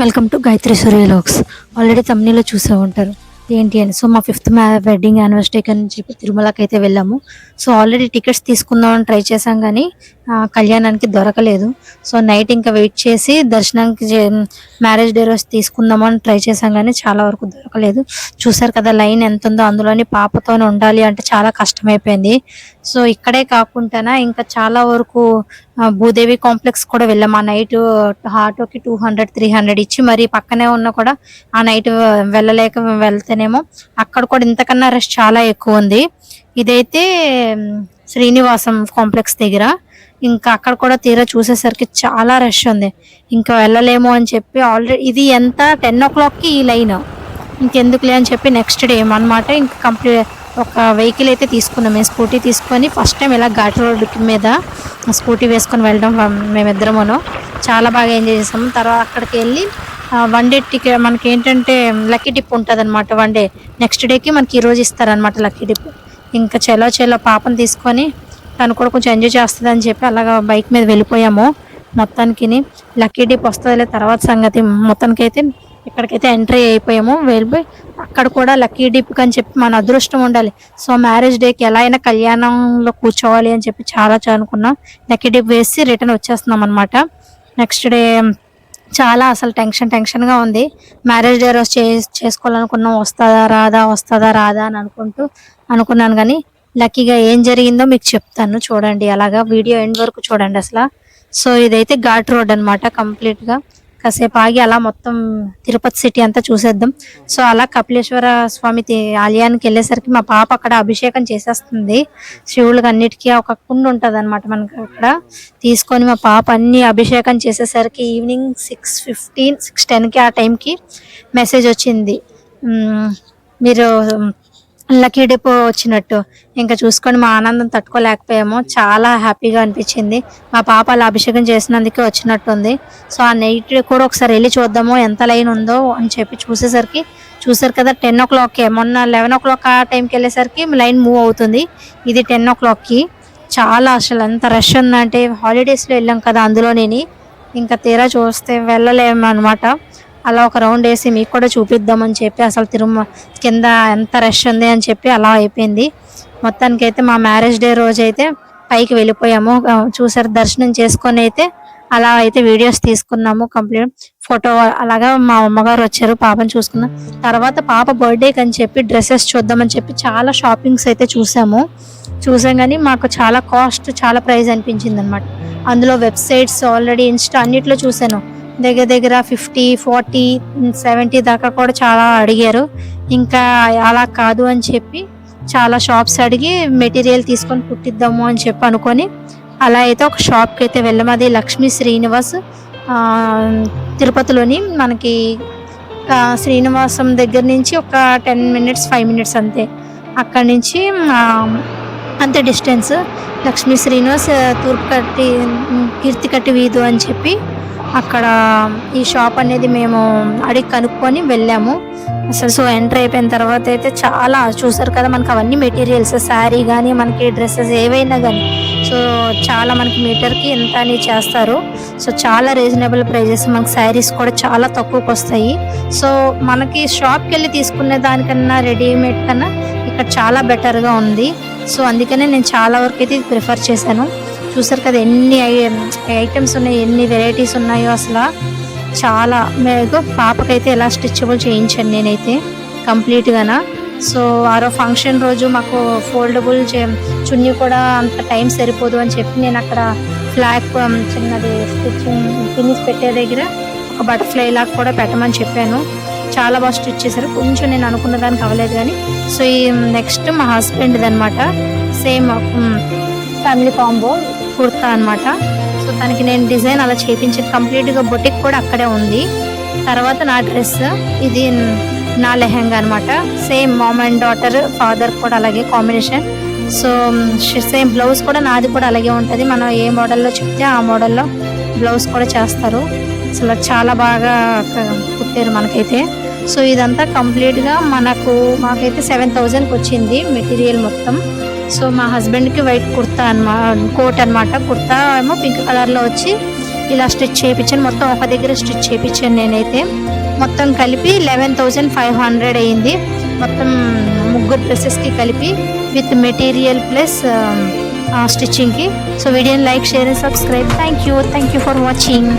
Welcome to Gayatri Surya already తమ్నీలో చూసే ఉంటారు. ఏంటి అని. సో మా ఫిఫ్త్ మ్యా వెడ్డింగ్ యానివర్సరీ అని చెప్పి తిరుమలకి అయితే వెళ్ళాము. సో ఆల్రెడీ టికెట్స్ తీసుకుందామని ట్రై చేసాం కానీ కళ్యాణానికి దొరకలేదు. సో నైట్ ఇంకా వెయిట్ చేసి దర్శనానికి మ్యారేజ్ డే రోజు తీసుకుందామని ట్రై చేసాం కానీ చాలా వరకు దొరకలేదు. చూసారు కదా లైన్ ఎంత ఉందో అందులోని పాపతో ఉండాలి అంటే చాలా కష్టమైపోయింది. సో ఇక్కడే కాకుండా ఇంకా చాలా వరకు భూదేవి కాంప్లెక్స్ కూడా వెళ్ళాం. ఆ నైట్ ఆటోకి టూ హండ్రెడ్ త్రీ హండ్రెడ్ ఇచ్చి మరి పక్కనే ఉన్న కూడా ఆ నైట్ వెళ్ళలేక వెళ్తేనేమో అక్కడ కూడా ఇంతకన్నా రష్ చాలా ఎక్కువ ఉంది. ఇదైతే శ్రీనివాసం కాంప్లెక్స్ దగ్గర. ఇంకా అక్కడ కూడా తీరా చూసేసరికి చాలా రష్ ఉంది. ఇంకా వెళ్ళలేము అని చెప్పి ఆల్రెడీ ఇది ఎంత? టెన్ ఓ క్లాక్కి ఈ లైన్. ఇంకెందుకులే అని చెప్పి నెక్స్ట్ డే ఏమన్నమాట ఇంకా కంప్లీట్ ఒక వెహికల్ అయితే తీసుకున్నాం. మేము స్కూటీ తీసుకొని ఫస్ట్ టైం ఇలా ఘాట్ రోడ్ మీద స్కూటీ వేసుకొని వెళ్ళడం మేమిద్దరమును. చాలా బాగా ఎంజాయ్ చేసాము తర్వాత అక్కడికి వెళ్ళి వన్ డే టికెట్ మనకి ఏంటంటే లక్కీ డిప్ ఉంటుంది అనమాట వన్ డే. నెక్స్ట్ డేకి మనకి ఈరోజు ఇస్తారనమాట లక్కీ డిప్. ఇంకా చెలో చెలో పాపను తీసుకొని తను కూడా కొంచెం ఎంజాయ్ చేస్తుంది అని చెప్పి అలాగా బైక్ మీద వెళ్ళిపోయాము. మొత్తానికి లక్కీ డిప్ వస్తుందిలే తర్వాత సంగతి మొత్తానికి అయితే ఇక్కడికైతే ఎంట్రీ అయిపోయాము. వెళ్ళిపోయి అక్కడ కూడా లక్కీ డిప్ అని చెప్పి మన అదృష్టం ఉండాలి. సో మ్యారేజ్ డేకి ఎలా అయినా కళ్యాణంలో కూర్చోవాలి అని చెప్పి చాలా అనుకున్నాం. లక్కీ డిప్ వేసి రిటర్న్ వచ్చేస్తున్నాం అనమాట నెక్స్ట్ డే చాలా అసలు టెన్షన్ టెన్షన్గా ఉంది. మ్యారేజ్ డే రోజు చే చేసుకోవాలనుకున్నాం. వస్తుందా రాదా వస్తుందా రాదా అని అనుకుంటూ అనుకున్నాను కానీ లక్కీగా ఏం జరిగిందో మీకు చెప్తాను. చూడండి అలాగా వీడియో ఎండ్ వరకు చూడండి అసలు. సో ఇదైతే ఘాట్ రోడ్ అనమాట కంప్లీట్గా. కాసేపు ఆగి అలా మొత్తం తిరుపతి సిటీ అంతా చూసేద్దాం. సో అలా కపిలేశ్వర స్వామి ఆలయానికి వెళ్ళేసరికి మా పాప అక్కడ అభిషేకం చేసేస్తుంది. శివుడికి అన్నిటికీ ఒక కుండు ఉంటుంది అనమాట మనకి అక్కడ. తీసుకొని మా పాప అన్ని అభిషేకం చేసేసరికి ఈవినింగ్ సిక్స్ ఫిఫ్టీన్ సిక్స్ టెన్కి ఆ టైంకి మెసేజ్ వచ్చింది. మీరు లక్కీ డిపో వచ్చినట్టు. ఇంకా చూసుకొని మా ఆనందం తట్టుకోలేకపోయాము. చాలా హ్యాపీగా అనిపించింది. మా పాప అలా అభిషేకం చేసినందుకే వచ్చినట్టుంది. సో ఆ నైట్ కూడా ఒకసారి వెళ్ళి చూద్దాము ఎంత లైన్ ఉందో అని చెప్పి చూసేసరికి చూసారు కదా టెన్ ఓ క్లాక్కే మొన్న లెవెన్ ఓ క్లాక్ ఆ టైంకి వెళ్ళేసరికి లైన్ మూవ్ అవుతుంది. ఇది టెన్ ఓ క్లాక్కి. చాలా అసలు ఎంత రష్ ఉందంటే హాలిడేస్లో వెళ్ళాం కదా అందులోనేని. ఇంకా తీరా చూస్తే వెళ్ళలేము అనమాట అలా ఒక రౌండ్ వేసి మీకు కూడా చూపిద్దామని చెప్పి అసలు తిరుమ కింద ఎంత రష్ ఉంది అని చెప్పి అలా అయిపోయింది. మొత్తానికి అయితే మా మ్యారేజ్ డే రోజు అయితే పైకి వెళ్ళిపోయాము. చూసారు దర్శనం చేసుకొని అయితే అలా అయితే వీడియోస్ తీసుకున్నాము కంప్లీట్ ఫోటో అలాగా మా అమ్మగారు వచ్చారు పాపని చూసుకున్నాం. తర్వాత పాప బర్త్డేకి అని చెప్పి డ్రెస్సెస్ చూద్దామని చెప్పి చాలా షాపింగ్స్ అయితే చూసాము. చూసాం కానీ మాకు చాలా కాస్ట్ చాలా ప్రైస్ అనిపించింది అనమాట అందులో వెబ్సైట్స్ ఆల్రెడీ ఇన్స్టా అన్నిట్లో చూసాను. దగ్గర దగ్గర ఫిఫ్టీ ఫార్టీ సెవెంటీ దాకా కూడా చాలా అడిగారు. ఇంకా అలా కాదు అని చెప్పి చాలా షాప్స్ అడిగి మెటీరియల్ తీసుకొని కుట్టిద్దాము అని చెప్పి అనుకొని అలా అయితే ఒక షాప్కి అయితే వెళ్ళాము అది లక్ష్మీ శ్రీనివాస్ తిరుపతిలోని మనకి శ్రీనివాసం దగ్గర నుంచి ఒక టెన్ మినిట్స్ ఫైవ్ మినిట్స్ అంతే. అక్కడి నుంచి అంతే డిస్టెన్స్. లక్ష్మీ శ్రీనివాస్ తూర్పు కట్టి కీర్తి కట్టి వీధు అని చెప్పి అక్కడ ఈ షాప్ అనేది మేము అడిగి కనుక్కొని వెళ్ళాము. అసలు సో ఎంటర్ అయిపోయిన తర్వాత అయితే చాలా చూసారు కదా మనకు అవన్నీ మెటీరియల్స్ శారీ కానీ మనకి డ్రెస్సెస్ ఏవైనా కానీ సో చాలా మనకి మీటర్కి ఎంత అని చేస్తారు. సో చాలా రీజనబుల్ ప్రైజెస్ మనకి శారీస్ కూడా చాలా తక్కువకి వస్తాయి. సో మనకి షాప్కి వెళ్ళి తీసుకునే దానికన్నా రెడీమేడ్ కన్నా ఇక్కడ చాలా బెటర్గా ఉంది. సో అందుకనే నేను చాలా వరకు అయితే ప్రిఫర్ చేశాను. చూసారు కదా ఎన్ని ఐటమ్స్ ఉన్నాయి ఎన్ని వెరైటీస్ ఉన్నాయో అసలు చాలా. మీకు పాపకైతే ఎలా స్టిచ్చబుల్ చేయించాను నేనైతే కంప్లీట్గానా. సో ఆరో ఫంక్షన్ రోజు మాకు ఫోల్డబుల్ చున్నీ కూడా అంత టైం సరిపోదు అని చెప్పి నేను అక్కడ ఫ్లాగ్ చిన్నది స్టిచ్చింగ్ ఫినిష్ పెట్టే దగ్గర ఒక బటర్ఫ్లై లాగా కూడా పెట్టమని చెప్పాను. చాలా బాగా స్టిచ్ చేశారు. కొంచెం నేను అనుకున్న దానికి అవ్వలేదు కానీ సో ఈ నెక్స్ట్ మా హస్బెండ్ది అనమాట సేమ్ ఫ్యామిలీ కాంబో. కుర్తా అనమాట సో తనకి నేను డిజైన్ అలా చేపించి కంప్లీట్గా బొటిక్ కూడా అక్కడే ఉంది. తర్వాత నా డ్రెస్ ఇది నా లెహంగా అనమాట same mom and daughter father కూడా అలాగే కాంబినేషన్. సో సేమ్ బ్లౌజ్ కూడా నాది కూడా అలాగే ఉంటుంది. మనం ఏ మోడల్లో చెప్తే ఆ మోడల్లో బ్లౌజ్ కూడా చేస్తారు. అసలు చాలా బాగా కుట్టారు మనకైతే. సో ఇదంతా కంప్లీట్గా మనకు మాకైతే సెవెన్ థౌజండ్కి వచ్చింది మెటీరియల్ మొత్తం. సో మా హస్బెండ్కి వైట్ కుర్తా అనమా కోట్ అన్నమాట కుర్తా ఏమో పింక్ కలర్లో వచ్చి ఇలా స్టిచ్ చేయించాను. మొత్తం ఒక దగ్గర స్టిచ్ చేయించాను నేనైతే. మొత్తం కలిపి లెవెన్ థౌజండ్ ఫైవ్ హండ్రెడ్ అయింది. మొత్తం ముగ్గురు డ్రెస్సెస్కి కలిపి విత్ మెటీరియల్ ప్లస్ స్టిచ్చింగ్కి. సో వీడియోని like share and subscribe. Thank you thank you for watching.